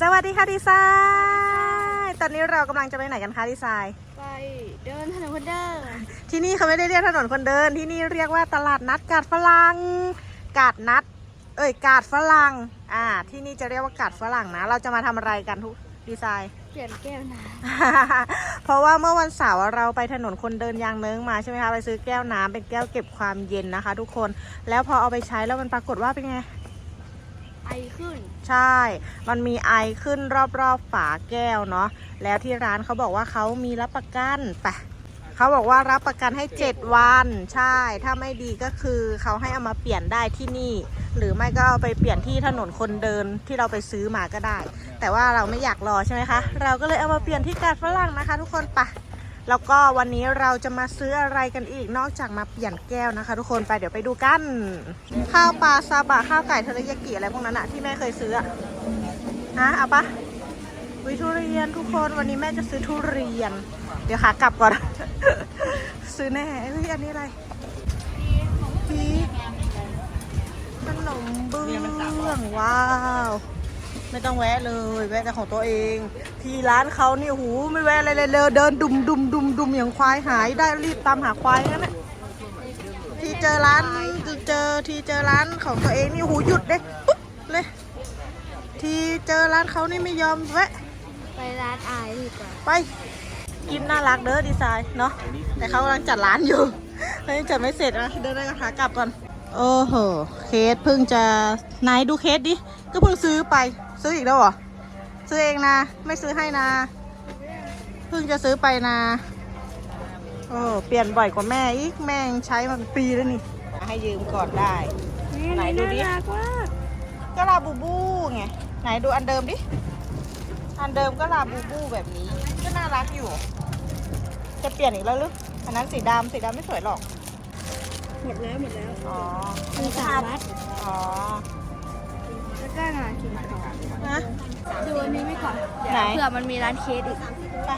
สวัสดีค่ะดีไซน์ตอนนี้เรากำลังจะไปไหนกันคะดีไซน์ ไปเดินถนนคนเดินที่นี่เขาไม่ได้เรียกถนนคนเดิน ที่นี่เรียกว่าตลาดนัดกาดฝรั่งกาดนัด เอ้ยกาดฝรั่งอ่า ที่นี่จะเรียกว่ากาดฝรั่งนะ เราจะมาทำอะไรกันทุกดีไซน์ เปลี่ยนแก้วน้เพราะว่าเมื่อวันเสาร์เราไปถนนคนเดินยางเนิ้งมาใช่ไหมคะไปซื้อแก้วน้ำเป็นแก้วเก็บความเย็นนะคะ ทุกคนแล้วพอเอาไปใช้แล้วมันปรากฏว่าเป็นไงำ ไอขึ้น ใช่ มันมีไอขึ้นรอบๆฝาแก้วเนาะ แล้วที่ร้านเขาบอกว่าเขามีรับประกันไปเขาบอกว่ารับประกันให้ 7 วัน ใช่ ถ้าไม่ดีก็คือเขาให้เอามาเปลี่ยนได้ที่นี่ หรือไม่ก็เอาไปเปลี่ยนที่ถนนคนเดินที่เราไปซื้อมาก็ได้ แต่ว่าเราไม่อยากรอใช่ไหมคะ เราก็เลยเอามาเปลี่ยนที่กาดฝรั่งนะคะ ทุกคนไปะ แล้วก็วันนี้เราจะมาซื้ออะไรกันอีกนอกจากมาเปลี่ยนแก้วนะคะ ทุกคนไปเดี๋ยวไปดูกัน ข้าวปลาซาบะข้าวไก่เทอริยากิอะไรพวกนั้นอะที่แม่เคยซื้ออะฮะเอาปะวิทุเรียนทุกคนวันนี้แม่จะซื้อทุเรียน เดี๋ยวขากลับก่อน ซื้อแน่เฮ้ยอันนี้อะไรพริกขนมเบื้องว้าว ไม่ต้องแวะเลยแวะแต่ของตัวเอง ที่ร้านเขานี่หูไม่แวะอะไรเลยเลยเดินดุมดุมดุมดุมอย่างควายหายได้รีบตามหาควายงั้นแหละที่เจอร้านเจอที่เจอร้านของตัวเองนี่หูหยุดเลยปุ๊บเลย ที่เจอร้านเขานี่ไม่ยอมแวะ ไปร้านไอดีกว่าไปกินน่ารักเด้อดีไซน์เนาะแต่เขากำลังจัดร้านอยู่เขายังจัดไม่เสร็จนะเดินได้กันขากลับก่อนโอ้โห เคสเพิ่งจะไหนดูเคสดิ ก็เพิ่งซื้อไป ซื้ออีกแล้วเหรอ ซื้อเองนะ ไม่ซื้อให้นะ เพิ่งจะซื้อไปนะโอ้เปลี่ยนบ่อยกว่าแม่อีก แม่ยังใช้มาเป็นปีแล้วนี่ ให้ยืมก่อนได้ ไหนดูดิน่ารักมากก็ลาบูบูไง ไหนดูอันเดิมดิ อันเดิมก็ลาบูบูแบบนี้ ก็น่ารักอยู่ จะเปลี่ยนอีกแล้วหรือ อันนั้นสีดำสีดำไม่สวยหรอก หมดแล้วหมดแล้ว อ๋อมีสามวัดอ๋อแล้ว ก็งานกินต่อนะดูอันนี้ไม่ก่อนเดี๋ยวไหน เผื่อมันมีร้านเคสอีก ไป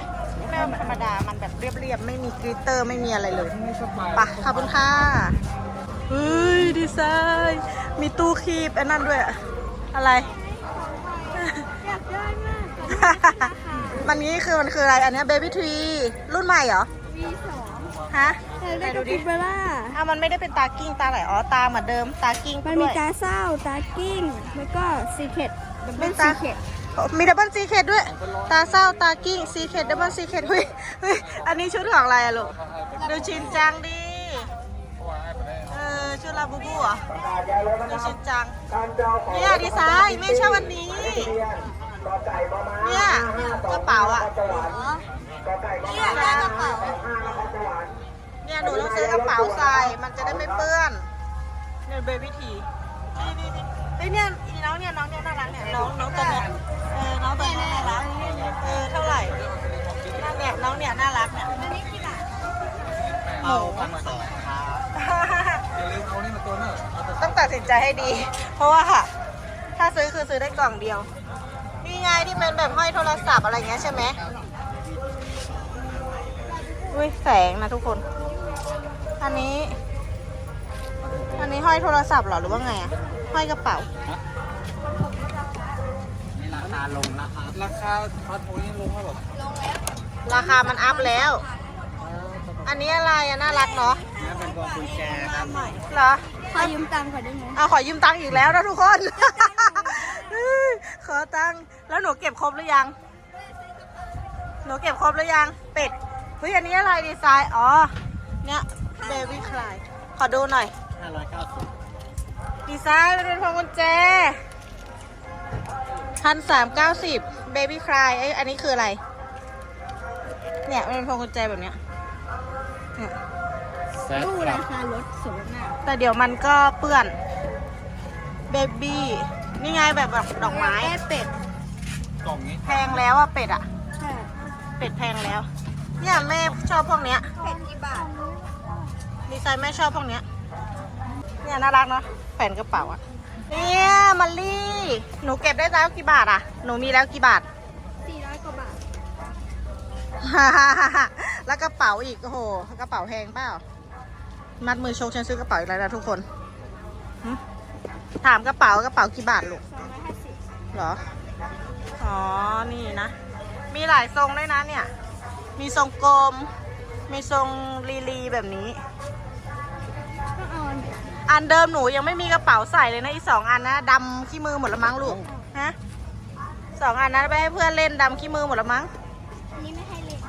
แม่ธรรมดา มันแบบเรียบๆ ไม่มีกริตเตอร์ไม่มีอะไรเลยไปขอบคุณค่ะเฮ้ย ดีไซน์ มีตู้คีบไอ้นั่นด้วย อะไร อยากได้มากมันนี้คือมันคืออะไร อันเนี้เบบี้ทรีรุ่นใหม่เหรอวีสอง ฮะอยากไหนได้ดูกับดิปิเบล่าอ้าวมันไม่ได้เป็นตากิ้งตาไหลอ๋อตาเหมือนเดิมตากิ้งมันด้มีวยตาเศร้าตากิ้งแล้วก็ซีเคดเป็เป็นนตาซีเคดมีดับเบิลซีเคดด้วย ตาเศร้าตากิ้งซีเคดดับเบิลซีเคดเฮ้ยเฮ้ยอันนี้ชุดของอะไรอะลูกดูชินจังดิเออชุดลาบูบูเหรอดูชินจังเนี่ยดีไซน์ไม่ใช่วันนี้เนี่ยกระเป๋าอะเนี่ยได้กระเป๋า เนี่ยหนูต้องซื้อกระเป๋าใส่ มันจะได้ไม่เปื้อน เนี่ยเบบี้ทีนี่นี่นี่เฮ้ยเนี่ยอีน้องเนี่ยน้องเนี่ยน่ารักเนี่ยน้องน้องตัวเนี้ยเออน้องตัวเนี้ยน่ารักเออเท่าไหร่นั่นเนี่ยน้องเนี่ยน่ารักเนี่ยอันนี้กี่บาทหมูพันสองครับอย่าลืมเอานี่มาตัวเนอะต้องตัดสินใจให้ดี เพราะว่าถ้าซื้อคือซื้อได้กล่องเดียวนี่ไงที่เป็นแบบห้อยโทรศัพท์อะไรเงี้ยใช่ไหมอุ้ยแสงนะทุกคน อันนี้ อันนี้ห้อยโทรศัพท์เหรอหรือว่าไงอะห้อยกระเป๋า นี่ราคาลงนะครับราคาพัดโพนี่ลงแล้วแบบราคามันอัพแล้ว อันนี้อะไรอะน่ารักเนาะนี่เป็นกองกุญแจครับเหรอ ขอยืมตังค์ก่อนได้ไหมเอาขอยืมตังค์อีกแล้วนะทุกคน ขอตังค์แล้วหนูเก็บครบหรือยัง หนูเก็บครบหรือยัง เป็ด เฮ้ยอันนี้อะไรดีไซน์ อ๋อ เนี่ย เบบี้คลาย ขอดูหน่อย 590ดีไซน์มันเป็นพวงกุญแจพันสามเก้าสิบเบบี้คลายไอ้อันนี้คืออะไร เนี่ยมันเป็นพวงกุญแจแบบเนี้ยเนี่ยเซ็ตตู้ครัราบคารถสมนาแต่เดี๋ยวมันก็เปื้อน เบบี้ นี่ไงแบบแบบดอกไม้แก้เป็ด กล่องนี้แพงแล้วอะเป็ดอะใช่เป็ดแพงแล้ว เนี่ยแม่ชอบพวกเนี้ย เป็ดกี่บาท ดีไซน์แม่ชอบพวกเนี้ย เนี่ยน่ารักเนาะแผ่นกระเป๋าอะเนี่ยมัลลี่ หนูเก็บได้แล้วกี่บาทอะหนูมีแล้วกี่บาทสี่ร้อยกว่าบาท แล้วกระเป๋าอีก โอ้โห กระเป๋าแพงเปล่า มัดมือโชกฉันซื้อกระเป๋าอีกแล้วนะทุกคนหึถามกระเป๋ากระเป๋ากี่บาทลูก สองร้อยห้าสิบเหรอ อ๋ออ๋อนี่นะ มีหลายทรงด้วยนะเนี่ย มีทรงกลม มีทรงลีลีแบบนี้ก็เอา อันไหนอันเดิมหนูยังไม่มีกระเป๋าใส่เลยนะอีกสองอันนะดำขี้มือหมดละมั้งลูกฮะสองอันนั้นไปให้เพื่อนเล่นดำขี้มือหมดละมั้งอันนี้ไม่ให้เล่น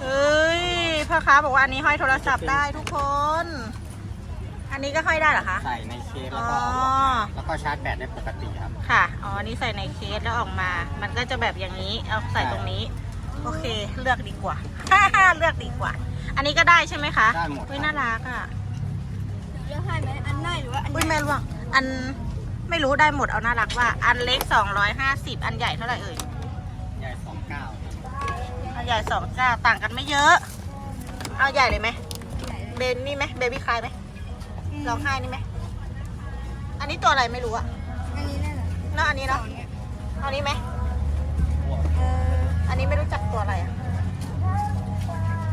เฮ้ยพ่อค้าบอกว่าอันนี้ห้อยโทรศัพท์ได้ทุกคน อันนี้ก็ห้อยได้เหรอคะใส่ในเคสอ๋แล้วอก็แล้วก็ชาร์จแบตได้ปกติครับค่ะอ๋ออันนี้ใส่ในเคสแล้วออกมา มันก็จะแบบอย่างนี้เอาใส่ตรงนี้ โอเคเลือกดีกว่าเลือกดีกว่า อันนี้ก็ได้ใช่ไหมคะได้หมดอุ้ยน่ารักอะหนู เลือกให้ไหมอันน้อยหรือว่าอันอุ้ยแม่ร่วงอันไม่รู้ได้หมดเอาน่ารักว่า อันเล็ก250อันใหญ่เท่าไหร่เอ่ยใหญ่สองเก้าอันใหญ่สองเก้าต่างกันไม่เยอะ เอาใหญ่เลยไหมเบนนี่ไหมเบบี้คลายไหมร้องไห้นี่ไหมอันนี้ตัวอะไรไม่รู้อะอันนี้น่ารักเนอะอันนี้เนาะเอานี้ไหมเอออันนี้ไม่รู้จักตัวอะไรอะ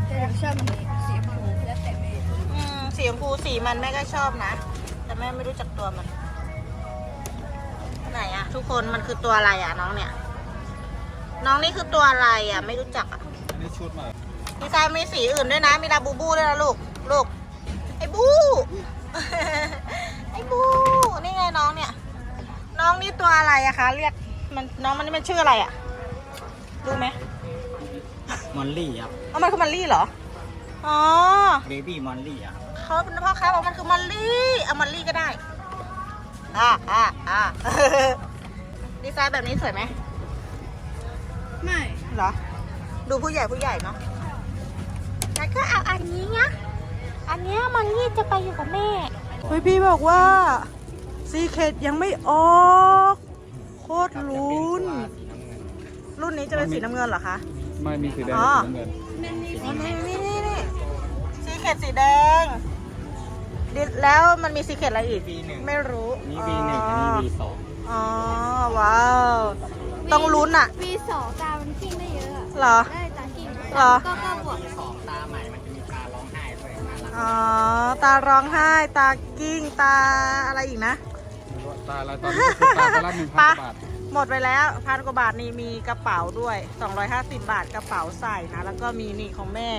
แต่หนูชอบอันนี้สีชมพูแล้วแต่แม่ อืม สีชมพูสีมันแม่ก็ชอบนะ แต่แม่ไม่รู้จักตัวมัน ไหนอะทุกคนมันคือตัวอะไรอะน้องเนี่ย น้องนี่คือตัวอะไรอะไม่รู้จักอะอันนี้ชุดใหม่ดีไซน์มีสีอื่นด้วยนะ มีลาบูบูด้วยนะลูกลูกไอ้บู ไอ้บูนี่ไงน้องเนี่ย น้องนี่ตัวอะไรอะคะเรียกมันน้องมันนี่มันชื่ออะไรอะรู้ไหมมอลลี่ครับเอามันคือมันลี่เหรออ๋อ เบบี้มอลลี่อะ เขาเป็นพ่อค้าบอกมันคือมอลลี่เอามอลลี่ก็ได้อ่าอ่าอ่าดีไซน์แบบนี้สวยไหมไม่เหรอ ดูผู้ใหญ่ผู้ใหญ่เนาะแล้วก็เอาอันนี้นะอันเนี้ยมอลลี่จะไปอยู่กับแม่เฮ้ยพี่บอกว่าซีเคดยังไม่ออกโคตรลุ้น รุ่นนี้จะเป็นสีน้ำเงินเหรอคะ ไม่มีสีแดงอ๋อสีน้ำเงินมันมีอ๋อนี่นี่นี่นี่ซีเคดสีแดงดิ แล้วมันมีซีเคดอะไรอีกปีหนึ่งไม่รู้นี่ B หนึ่งอันนี้ B สองอ๋อ ว้าว ต้องลุ้นอะปีสองตา มันกิ้งได้เยอะอะเหรอ ได้ตากิ้งเหรอ ก็ก็บวกสองตาใหม่มันจะมีตาร้องไห้ด้วยน่ารักอ๋อ ตาร้องไห้ ตากิ้ง ตาอะไรอีกนะ ตาละตอนนี้คือตาละหนึ่งพันปะบาทหมดไปแล้วพันกว่าบาทนี่มีกระเป๋าด้วย 250 บาทกระเป๋าใส่นะ แล้วก็มีนี่ของแม่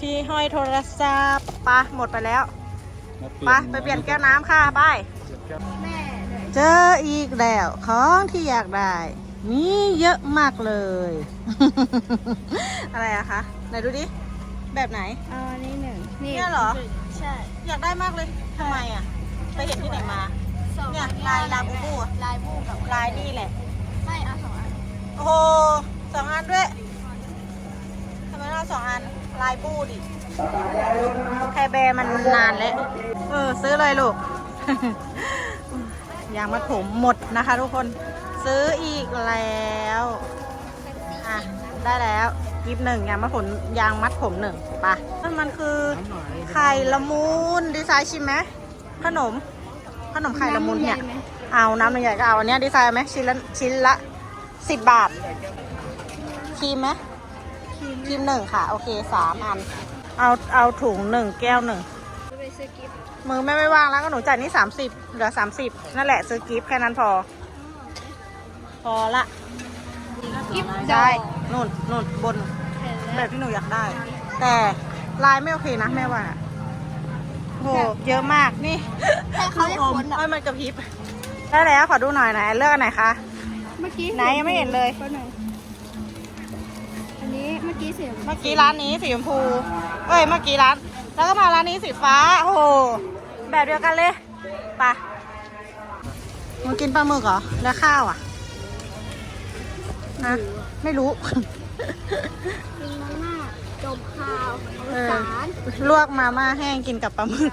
ที่ห้อยโทรศัพท์ปะหมดไปแล้ว ปะไปเปลี่ยนแก้วน้ำค่ะไปแม่เลยเจออีกแล้ว ของที่อยากได้มีเยอะมากเลย อะไรอะคะ ไหนดูดิ แบบไหนเอาอันนี้หนึ่งนี่เนี่ยเหรอ ใช่อยากได้มากเลยทำไมอะไปเห็นที่ไหนมา สองเนี่ยอันลายลาบูบูอะลายบูกับลายนี่แหละ ไม่เอาสองอันโอ้โหสองอันด้วยทำไมต้องเอาสองอันลายบูดิ แคร์แบร์มันนานแล้ว เออ ซื้อเลยลูก ยางมัดผมหมดนะคะทุกคน ซื้ออีกแล้ว อะ ได้แล้วกิฟหนึ่งยางมัดผมยางมัดผมหนึ่งปะนั่นมันคือไข่ละมุนดีไซน์ชิมไหมขนม ขนมไข่ละมุนเนี่ย เอาน้ำใหญ่ก็เอาอันเนี้ยดีไซน์ไหมชิ้นละชิ้นละสิบบาทครีมไหมครีมหนึ่งค่ะ โอเคสามอัน เอาเอาถุงหนึ่งแก้วหนึ่งจะไปซื้อกิฟต์มือแม่ไม่ว่างแล้วก็หนูจ่ายนี่สามสิบเหลือสามสิบนั่นแหละซื้อกิฟต์แค่นั้นพอ พอละกิฟต์ใช่นู่นนู่นบนเห็นแบแล้วบที่หนูอยากได้ แต่ลายไม่โอเคนะแม่ว่าโหเยอะมากนี่แต่เขาจะขนเอ้ยมันกระพริบได้แล้วขอดูหน่อยไหนเลือกอันไหนคะเมื่อกี้ไหนยังไม่เห็นเลย กี้เสียงเมื่อกี้ร้านนี้สีชมพู เอ้ย เมื่อกี้ร้าน แล้วก็มาร้านนี้สีฟ้า โอ้โห แบบเดียวกันเลยไปมากินปลาหมึกเหรอ แล้วข้าวอะนะไม่รู้ มีมาม่าจมข้าวเออสารลวกมาม่าแห้งกินกับปลาหมึก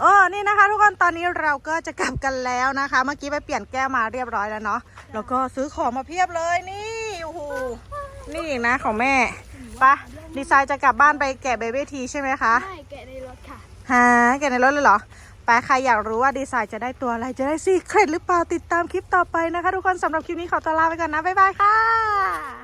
โอ้นี่นะคะ ทุกคนตอนนี้เราก็จะกลับกันแล้วนะคะ เมื่อกี้ไปเปลี่ยนแก้วมาเรียบร้อยแล้วเนาะแล้วก็ซื้อของมาเพียบเลยนี่โอ้โห นี่อีกนะของแม่ไปะดีไซน์จะกลับบ้านไปแกะเบบี้ทีใช่ไหมคะใช่แกะในรถค่ะหาแกะในรถเลยเหรอไปใครอยากรู้ว่าดีไซน์จะได้ตัวอะไรจะได้ซีเครตหรือเปล่าติดตามคลิปต่อไปนะคะ ทุกคนสำหรับคลิปนี้ขอตัวลาไปก่อนนะบ๊ายบายค่ะ